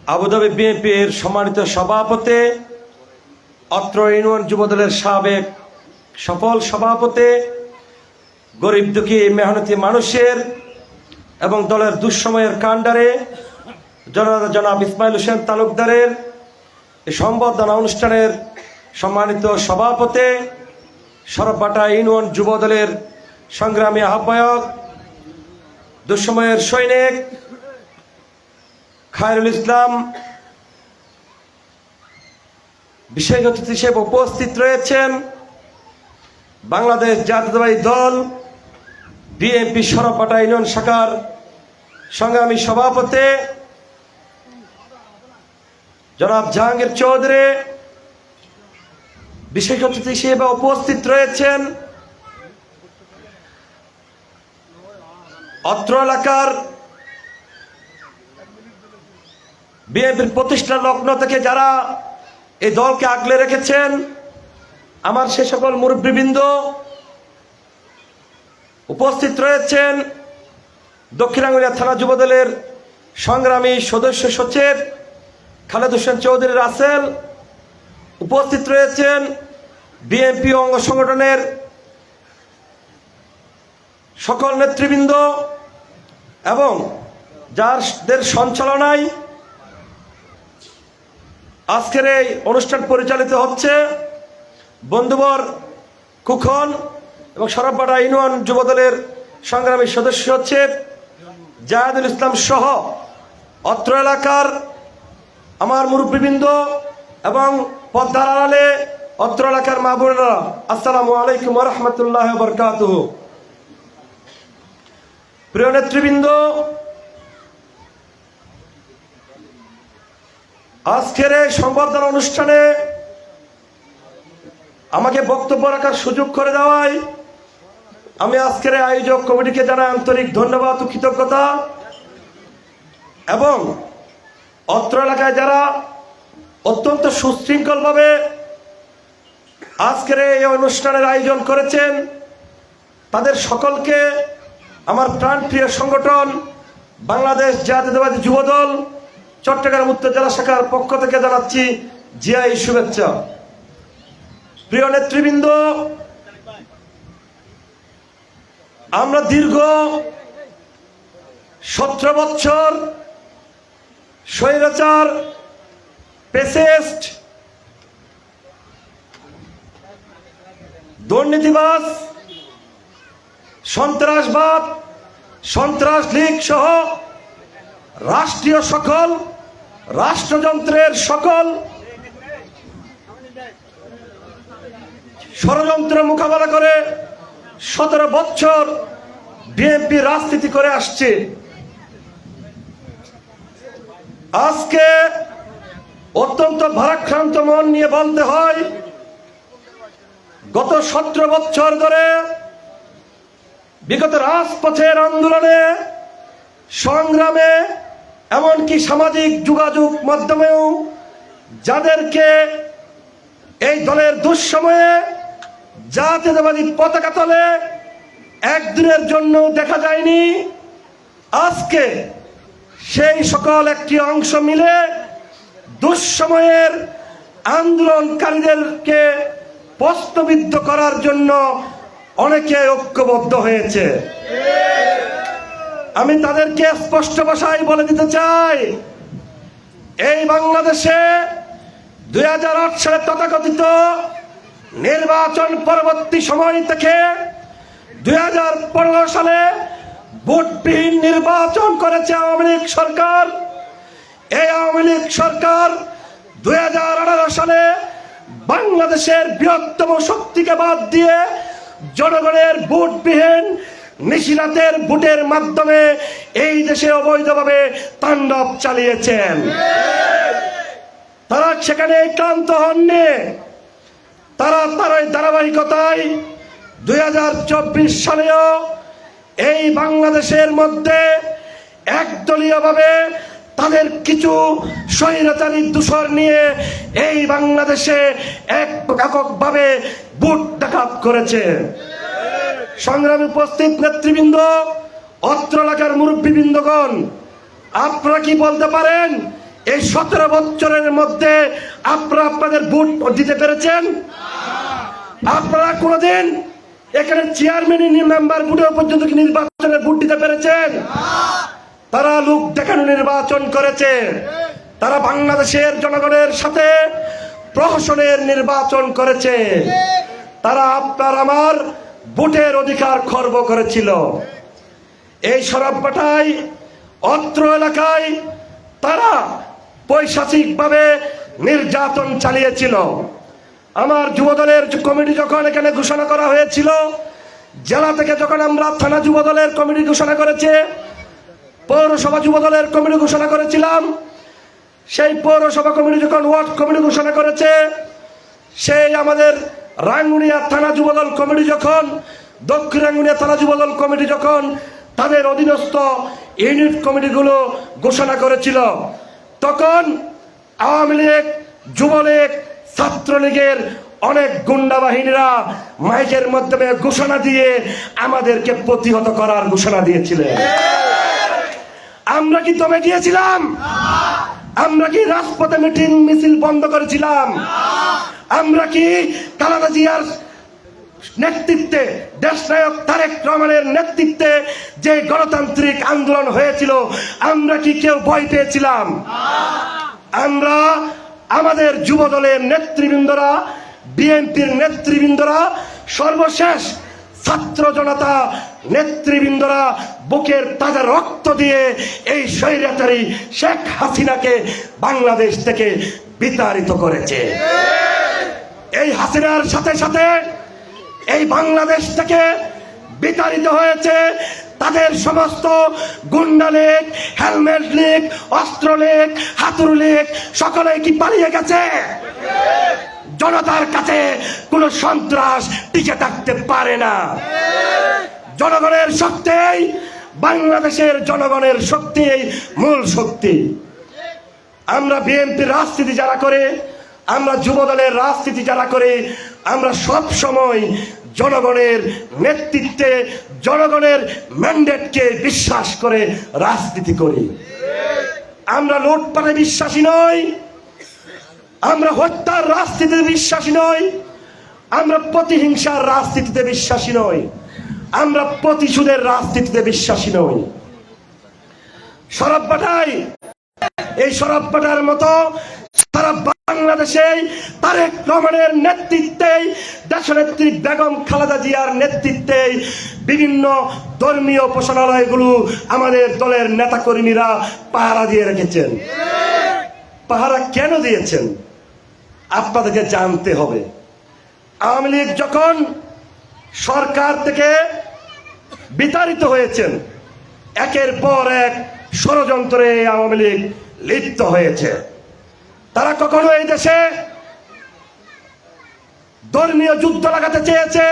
Abu Dhabi বিএনপির সম্মানিত সভাপতি, অত্র ইউনিয়ন যুবদলের সাবেক সফল সভাপতি, গরিব দুঃখী, মেহনতি মানুষের এবং দলের দুঃসময়ের কাণ্ডারে জনতা জনাব ইসমাইল হোসেন তালুকদারের এই সম্বর্ধনা অনুষ্ঠানের সম্মানিত সভাপতি সরববাটা ইউনিয়ন যুবদলের সংগ্রামী আহ্বায়ক, দুঃসময়ের সৈনিক খায়রুল ইসলাম বিশেষ অতিথি হিসেবে উপস্থিত রয়েছেন বাংলাদেশ জাতীয়তাবাদী দল বিএনপি সরপাটা ইউনিয়ন শাখার সংগ্রামী সভাপতি, জনাব জাহাঙ্গীর চৌধুরী, বিশেষ অতিথি হিসেবে উপস্থিত রয়েছেন অত্র এলাকার বিএনপির প্রতিষ্ঠা লগ্ন থেকে যারা এই দলকে আগলে রেখেছেন, আমার সে সকল মুরব্বীবৃন্দ উপস্থিত রয়েছেন। দক্ষিণ আঙ্গুলিয়া থানা যুবদলের সংগ্রামী সদস্য সচিব খালেদ হোসেন চৌধুরী রাসেল উপস্থিত রয়েছেন। বিএনপি অঙ্গ সংগঠনের সকল নেতৃবৃন্দ এবং যাদের সঞ্চালনায় আজকের এই অনুষ্ঠান পরিচালিত হচ্ছে বন্ধুবর কুখন এবং সরবপাড়া ইউনিয়ন যুবদলের সংগ্রামী সদস্য হচ্ছে জাহাদুল ইসলাম সহ অত্র এলাকার আমার মুরব্বীবৃন্দ এবং পদ্মার আড়ালে অত্র এলাকার মা বোনেরা, আসসালামু আলাইকুম রহমতুল্লাহ বরকাত প্রিয় নেতৃবৃন্দ আজকের এই সংবর্ধনা অনুষ্ঠানে আমাকে বক্তব্য রাখার সুযোগ করে দেওয়ায় আমি আজকের আয়োজক কমিটিকে জানাই আন্তরিক ধন্যবাদ ও কৃতজ্ঞতা এবং অত্র এলাকায় যারা অত্যন্ত সুশৃঙ্খলভাবে আজকের এই অনুষ্ঠানের আয়োজন করেছেন, তাদের সকলকে আমার প্রাণপ্রিয় সংগঠন বাংলাদেশ জাতীয়তাবাদী যুবদল চট্টগ্রাম উত্তর জেলা শাখার পক্ষ থেকে জানাচ্ছি জিআই শুভেচ্ছা। প্রিয় নেতৃবৃন্দ, আমরা দীর্ঘ সতেরো বৎসর স্বৈরাচার, পেসেস্ট দুর্নীতিবাস সন্ত্রাসবাদ, সন্ত্রাস লীগ সহ রাষ্ট্রীয় সকল রাষ্ট্রযন্ত্রের সকল ষড়যন্ত্র মোকাবেলা করে সতেরো বছর বিএনপি রাজনীতি করে আসছে। আজকে অত্যন্ত ভারাক্রান্ত মন নিয়ে বলতে হয়, গত সতেরো বছর ধরে বিগত রাজপথের আন্দোলনে সংগ্রামে এমনকি সামাজিক যোগাযোগ মাধ্যমেও যাদেরকে এই দলের দুঃসময়ে জাতীয়তাবাদী পতাকা তলে একদিনের জন্য দেখা যায়নি, আজকে সেই সকল একটি অংশ মিলে দুঃসময়ের আন্দোলনকারীদেরকে প্রশ্নবিদ্ধ করার জন্য অনেকে ঐক্যবদ্ধ হয়েছে। আমি তাদেরকে স্পষ্ট ভাষায় বলে দিতে চাই। এই বাংলাদেশে দু হাজার আট সালে তথাকথিত নির্বাচন পরবর্তী সময় থেকে দু হাজার পনেরো সালে ভোটবিহীন নির্বাচন করেছে আওয়ামী লীগ সরকার। এই আওয়ামী লীগ সরকার দুই হাজার আঠারো সালে বাংলাদেশের বৃহত্তম শক্তিকে বাদ দিয়ে জনগণের ভোটবিহীন নিশিরাতের ভোটের মাধ্যমে এই দেশে অবৈধভাবে তাণ্ডব চালিয়েছেন। তারা সেখানে ক্লান্ত হননি। তারা তার ওই ধারাবাহিকতায় দু হাজার চব্বিশ সালেও এই বাংলাদেশের মধ্যে একদলীয়ভাবে তাদের কিছু স্বৈরাচারী দূষর নিয়ে এই বাংলাদেশে এক এককভাবে বুট ডাকাত করেছে। সংগ্রামে উপস্থিত নেতৃবৃন্দ, অত্র এলাকার মুরব্বীবৃন্দগণ, আপনারা কি বলতে পারেন? এই সতেরো বছরের মধ্যে আপনারা আপনাদের ভোট দিতে পেরেছেন? আপনারা কোনোদিন এখানে চেয়ারম্যান মেম্বার ভোটেও পর্যন্ত কি নির্বাচনে ভোট দিতে পেরেছেন? তারা লোক দেখানো নির্বাচন করেছে। তারা বাংলাদেশের জনগণের সাথে প্রহসনের নির্বাচন করেছে। তারা আপনার, আমার ভোটের অধিকার খর্ব করেছিল। এই সরবটাই অত্র এলাকায় তারা পৈশাচিকভাবে নির্যাতন চালিয়েছিল। আমার যুবদলের কমিটি যখন এখানে ঘোষণা করা হয়েছিল, জেলা থেকে যখন আমরা থানা যুবদলের কমিটি ঘোষণা করেছে, পৌরসভা যুবদলের কমিটি ঘোষণা করেছিলাম, সেই পৌরসভা কমিটি যখন ওয়ার্ড কমিটি ঘোষণা করেছে, সেই আমাদের রাঙ্গুনিয়া থানা যুবদল কমিটি যখন, দক্ষিণ রাঙ্গুনিয়া থানা যুবদল কমিটি যখন তাদের অধীনস্থ ইউনিট কমিটিগুলো ঘোষণা করেছিল, তখন আওয়ামী লীগ, যুবলীগ, ছাত্রলীগের অনেক গুন্ডা বাহিনীরা মাইকের মাধ্যমে ঘোষণা দিয়ে আমাদেরকে প্রতিহত করার ঘোষণা দিয়েছিলেন। আমরা কি তবে গিয়েছিলাম? আমরা কি রাজপথে মিটিং মিছিল বন্ধ করেছিলাম? আমরা কি কালাদা জিয়ার নেতৃত্বে দেশনায়ক তারেক রহমানের নেতৃত্বে যে গণতান্ত্রিক আন্দোলন হয়েছিল, আমরা কি কেউ ভয় পেয়েছিলাম? আমরা আমাদের যুব দলের নেতৃবৃন্দরা, বিএনপির নেতৃবৃন্দরা, সর্বশেষ ছাত্র জনতা নেতৃবৃন্দরা বুকের তাজা রক্ত দিয়ে এই স্বৈরাচারী শেখ হাসিনাকে বাংলাদেশ থেকে বিতাড়িত করেছে। এই হাসিনার সাথে সাথে এই বাংলাদেশ থেকে বিতাড়িত হয়েছে তাদের সমস্ত গুন্ডা লীগ, হেলমেট লীগ, অস্ত্র লীগ হাতুর লীগ সকলে কি পালিয়ে গেছে? জনতার কাছে কোনো সন্ত্রাস টিকে থাকতে পারে না। জনগণের শক্তি বাংলাদেশের জনগণের শক্তি মূল শক্তি। আমরা বিএনপির রাজনীতি যারা করে, আমরা যুবদলের রাজনীতি যারা করে, আমরা সব সময় জনগণের নেতৃত্বে, জনগণের ম্যান্ডেটকে বিশ্বাস করে রাজনীতি করি। আমরা লুটপাটে বিশ্বাসী নই, আমরা হত্যার রাজনীতিতে বিশ্বাসী নই, আমরা প্রতিহিংসার রাজনীতিতে বিশ্বাসী নই। আমরা প্রতিশোধের রাজনীতিতে বিশ্বাসী নই। সরববাটাই এই সরববাটার মতো সারা বাংলাদেশে তারেক রহমানের নেতৃত্বে দেশনেত্রী বেগম খালেদা জিয়ার নেতৃত্বে বিভিন্ন ধর্মীয় উপাসনালয়গুলো আমাদের দলের নেতাকর্মীরা পাহারা দিয়ে রেখেছেন। পাহারা কেন দিয়েছেন? আপনাদেরকে জানতে হবে। আওয়ামী লীগ যখন সরকার থেকে বিতাড়িত হয়েছেন। একের পর এক ষড়যন্ত্রে আওয়ামী লীগ লিপ্ত হয়েছে। তারা কখনো এই দেশে ধর্মীয় যুদ্ধ লাগাতে চেয়েছে?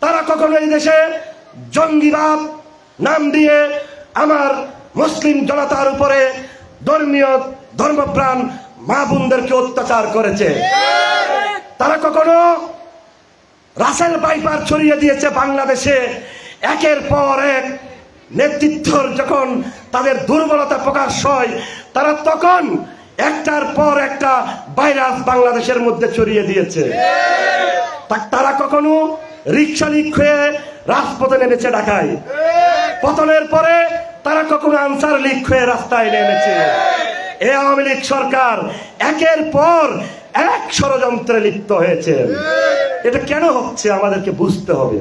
তারা কখনো এই দেশে জঙ্গিবাদ নাম দিয়ে আমার মুসলিম জনতার উপরে ধর্মীয় ধর্মপ্রাণ মা বোনদেরকে অত্যাচার করেছে? তারা কখনো রাসেল বাইপার ছড়িয়ে দিয়েছে বাংলাদেশে। একের পর এক নেতৃত্বর যখন তাদের দুর্বলতা প্রকাশ হয়, তারা তখন একটার পর একটা ভাইরাস বাংলাদেশের মধ্যে ছড়িয়ে দিয়েছে। তারা কখনো রিক্সা লিক হয়ে রাজপথে নেমেছে ঢাকায়। পতনের পরে তারা কখনো আনসার লিক হয়ে রাস্তায় নেমেছে। এ আওয়ামী লীগ সরকার একের পর এক ষড়যন্ত্রে লিপ্ত হয়েছে। এটা কেন হচ্ছে আমাদেরকে বুঝতে হবে?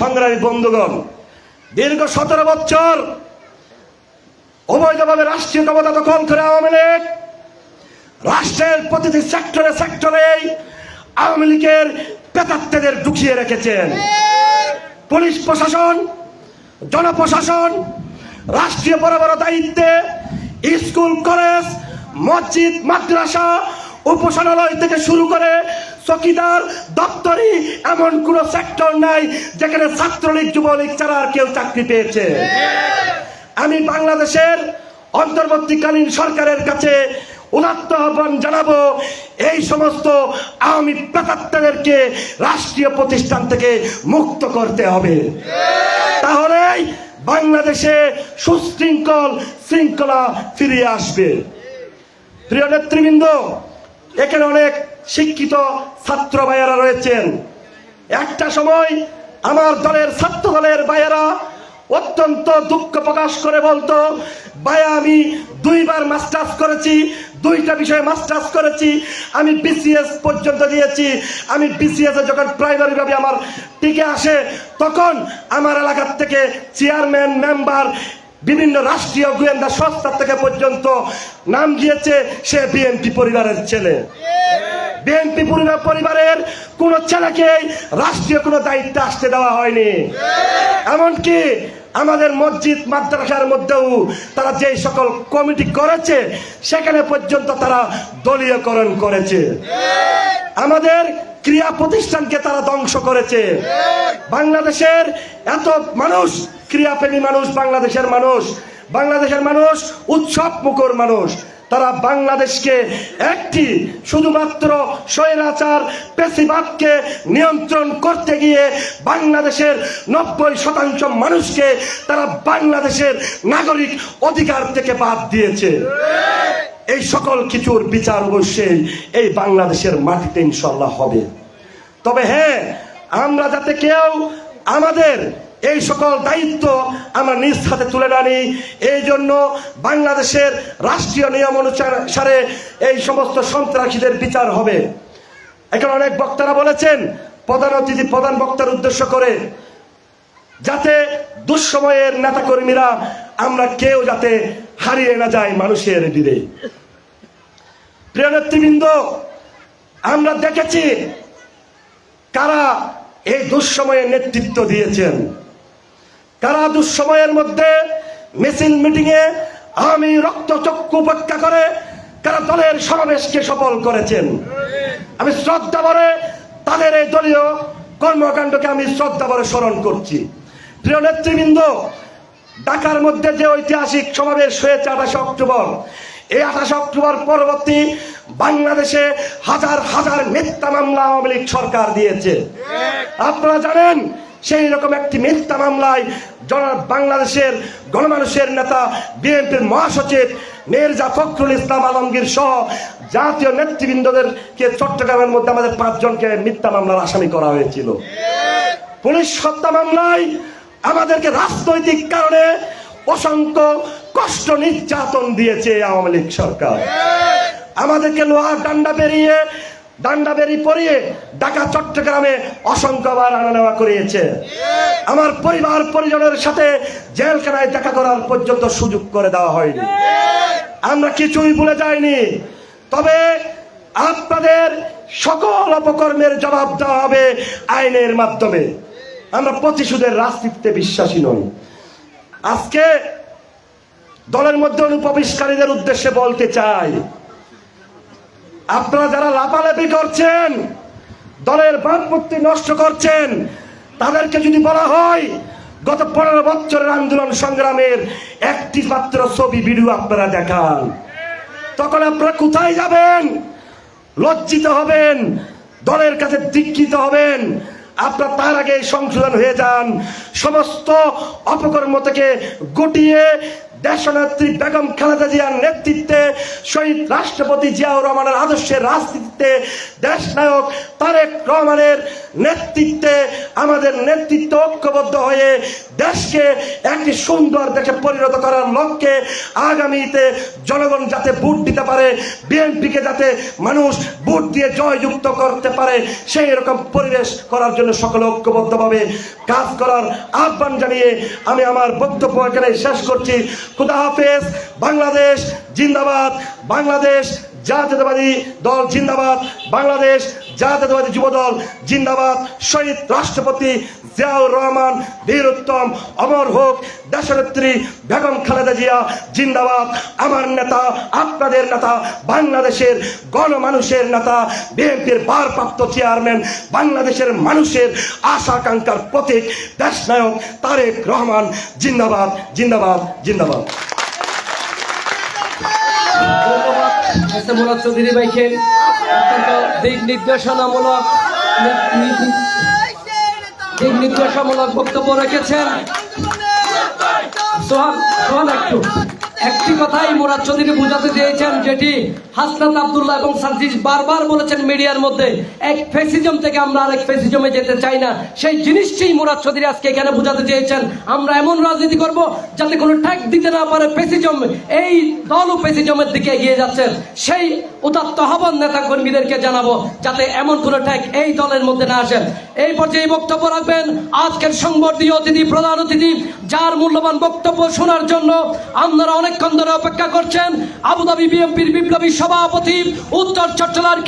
সংগ্রামী বন্ধুগণ, দীর্ঘ সতেরো বছর অবৈধভাবে রাষ্ট্রীয় ক্ষমতা দখল করে আওয়ামী লীগ, রাষ্ট্রের প্রতিটি সেক্টরে সেক্টরে আওয়ামী লীগের পেতাত্তেদের ঢুকিয়ে রেখেছেন। পুলিশ প্রশাসন, জনপ্রশাসন, রাষ্ট্রীয় বড় বড় দায়িত্বে, স্কুল, কলেজ, মসজিদ, মাদ্রাসা উপাসনালয় থেকে শুরু করে চকিদার দপ্তরি এমন কোন সেক্টর নাই যেখানে ছাত্রলীগ, যুবলীগ ছাড়া আর কেউ চাকরি পেয়েছে। আমি বাংলাদেশের অন্তর্বর্তীকালীন সরকারের কাছে উদাত্ত আহ্বান জানাব, এই সমস্ত আওয়ামী প্রেতাত্মাদেরকে রাষ্ট্রীয় প্রতিষ্ঠান থেকে মুক্ত করতে হবে। তাহলেই বাংলাদেশে সুশৃঙ্খল শৃঙ্খলা ফিরিয়ে আসবে। প্রিয় নেতৃবৃন্দ এখানে অনেক শিক্ষিত ছাত্র ভাইয়েরা রয়েছেন। একটা সময় আমার দলের ছাত্র দলের ভাইয়েরা অত্যন্ত দুঃখ প্রকাশ করে বলতো, ভাই, আমি দুইবার মাস্টার্স করেছি, দুইটা বিষয়ে মাস্টার্স করেছি, আমি বিসিএস পর্যন্ত দিয়েছি, আমি বিসিএস যখন প্রাইমারি ভাবে আমার টিকে আসে, তখন আমার এলাকার থেকে চেয়ারম্যান মেম্বার বিভিন্ন রাষ্ট্রীয় গোয়েন্দা সংস্থা থেকে পর্যন্ত নাম দিয়েছে সে বিএনপি পরিবারের ছেলে। বিএনপি পরিবার পরিবারের কোন ছেলেকে রাষ্ট্রীয় কোনো দায়িত্ব আসতে দেওয়া হয়নি। এমনকি আমাদের মসজিদ, মাদ্রাসার মধ্যেও তারা যে সকল কমিটি করেছে, সেখানে পর্যন্ত তারা দলীয়করণ করেছে। আমাদের ক্রিয়া প্রতিষ্ঠানকে তারা ধ্বংস করেছে। বাংলাদেশের এত মানুষ, ক্রিয়াপ্রেমী মানুষ, বাংলাদেশের মানুষ বাংলাদেশের মানুষ, উৎসব মুখর মানুষ, তারা বাংলাদেশকে একটি শুধুমাত্র স্বৈরাচার পেশিবাদকে নিয়ন্ত্রণ করতে গিয়ে বাংলাদেশের নব্বই শতাংশ মানুষকে তারা বাংলাদেশের নাগরিক অধিকার থেকে বাদ দিয়েছে। এই সকল কিছুর বিচার অবশ্যই এই বাংলাদেশের মাটিতে ইনশাল্লাহ হবে। তবে হ্যাঁ আমরা যাতে কেউ আমাদের এই সকল দায়িত্ব আমরা নিজ হাতে তুলে না নিই, এই জন্য বাংলাদেশের রাষ্ট্রীয় নিয়ম অনুসারে এই সমস্ত সন্ত্রাসীদের বিচার হবে। এখন অনেক বক্তারা বলেছেন, প্রধান অতিথি, প্রধান বক্তার উদ্দেশ্য করে, যাতে দুঃসময়ের নেতাকর্মীরা আমরা কেউ যাতে হারিয়ে না যায় মানুষের দিলে। প্রিয় নেতৃবৃন্দ, আমরা দেখেছি কারা এই দুঃসময়ে নেতৃত্ব দিয়েছেন। কারা দুঃসময়ের মধ্যে মিছিল মিটিংয়ে আমি রক্তচক্ষু উপেক্ষা করে কারা দলের সমাবেশকে সফল করেছেন। আমি শ্রদ্ধা ভরে তাদের এই দলীয় কর্মকাণ্ডকে আমি শ্রদ্ধা ভরে স্মরণ করছি। প্রিয় নেতৃবৃন্দ ঢাকার মধ্যে যে ঐতিহাসিক সমাবেশ হয়েছে আঠাশে অক্টোবর এই আঠাশে অক্টোবর পরবর্তী বাংলাদেশে হাজার হাজার মিথ্যা মামলা আওয়ামী লীগ সরকার দিয়েছে। আপনারা জানেন সেই রকম একটি মিথ্যা মামলায় জন- বাংলাদেশের গণমানুষের নেতা বিএনপির মহাসচিব মির্জা ফখরুল ইসলাম আলমগীর সহ জাতীয় নেতৃবৃন্দদেরকে চট্টগ্রামের মধ্যে আমাদের পাঁচজনকে মিথ্যা মামলার আসামি করা হয়েছিল। পুলিশ হত্যা মামলায় আমাদেরকে রাজনৈতিক কারণে অসংখ্য কষ্ট নির্যাতন দিয়েছে আওয়ামী লীগ সরকার। আমাদেরকে লোহার ডান্ডা বেরিয়ে ডান্ডা বেরিয়ে পরিয়ে ঢাকা, চট্টগ্রামে অসংখ্যবার আনা নেওয়া করিয়েছে। আমার পরিবার, পরিজনের সাথে জেলখানায় দেখা করার পর্যন্ত সুযোগ করে দেওয়া হয়নি। আমরা কিছুই ভুলে যাইনি। তবে আপনাদের সকল অপকর্মের জবাব দেওয়া হবে আইনের মাধ্যমে। আমরা প্রতিশোধের রাজনীতিতে বিশ্বাসী নই। আজকে দলের মধ্যে অনুপ্রবেশকারীদের উদ্দেশ্যে বলতে চাই, আপনারা যারা লাপালাপি করছেন, দলের ভাবমূর্তি নষ্ট করছেন, তাদেরকে যদি বলা হয়, গত পনেরো বছরের আন্দোলন সংগ্রামের একটি মাত্র ছবি, ভিডিও আপনারা দেখান। তখন আপনারা কোথায় যাবেন? লজ্জিত হবেন, দলের কাছে দীক্ষিত হবেন আপনার তার আগে সংশোধন হয়ে যান। সমস্ত অপকর্ম থেকে গুটিয়ে দেশনেত্রী বেগম খালেদা জিয়ার নেতৃত্বে, শহীদ রাষ্ট্রপতি জিয়াউর রহমানের আদর্শের রাজনীতিতে দেশ নায়ক তারেক রহমানের নেতৃত্বে, আমাদের নেতৃত্ব ঐক্যবদ্ধ হয়ে দেশকে একটি সুন্দর দেশে পরিণত করার লক্ষ্যে আগামীতে জনগণ যাতে ভোট দিতে পারে, বিএনপিকে যাতে মানুষ ভোট দিয়ে জয়যুক্ত করতে পারে, সেই রকম পরিবেশ করার জন্য সকলে ঐক্যবদ্ধভাবে কাজ করার আহ্বান জানিয়ে আমি আমার বক্তব্য এখানে শেষ করছি। খুদা হাফেজ, বাংলাদেশ জিন্দাবাদ, বাংলাদেশ জাতীয়তাবাদী দল জিন্দাবাদ, বাংলাদেশ জাতীয়তাবাদী যুব দল জিন্দাবাদ, শহীদ রাষ্ট্রপতি জিয়াউর রহমান বীরোত্তম অমর হোক, দেশনেত্রী বেগম খালেদা জিয়া, জিন্দাবাদ। আমার নেতা, আপনাদের নেতা, বাংলাদেশের গণমানুষের নেতা, বিএনপির ভারপ্রাপ্ত চেয়ারম্যান, বাংলাদেশের মানুষের আশা আকাঙ্ক্ষার প্রতীক, দেশনায়ক তারেক রহমান, জিন্দাবাদ জিন্দাবাদ জিন্দাবাদ। এস চৌধুরী ভাইকে দিক নির্দেশনামূলক দিক নির্দেশনামূলক বক্তব্য রেখেছেন। সোহান সোহান একটু। একটি কথাই মোরাদ চৌধুরী বোঝাতে চেয়েছেন, যেটি হাসনাত আবদুল্লাহ এবং সার্জিস বারবার বলেছেন মিডিয়ার মধ্যে, এক ফেসিজম থেকে আমরা আরেক ফেসিজমে যেতে চাই না। সেই জিনিসটাই মোরাদ চৌধুরী আজকে এখানে বোঝাতে চেয়েছেন। আমরা এমন রাজনীতি করব যাতে কোনো ট্যাগ দিতে না পারে ফেসিজম এই দল ফেসিজমের দিকে এগিয়ে যাচ্ছে। সেই উদাত্ত আহ্বান নেতা কর্মীদেরকে জানাব যাতে এমন কোনো ট্যাগ এই দলের মধ্যে না আসে। এই পর্যায়ে বক্তব্য রাখবেন আজকের সংবর্ধীয় অতিথি, প্রধান অতিথি, যার মূল্যবান বক্তব্য শোনার জন্য আপনারা অনেকক্ষণ ধরে অপেক্ষা করছেন। আবুধাবি বিএমপির বিপ্লবী সভাপতি উত্তর চট্টলার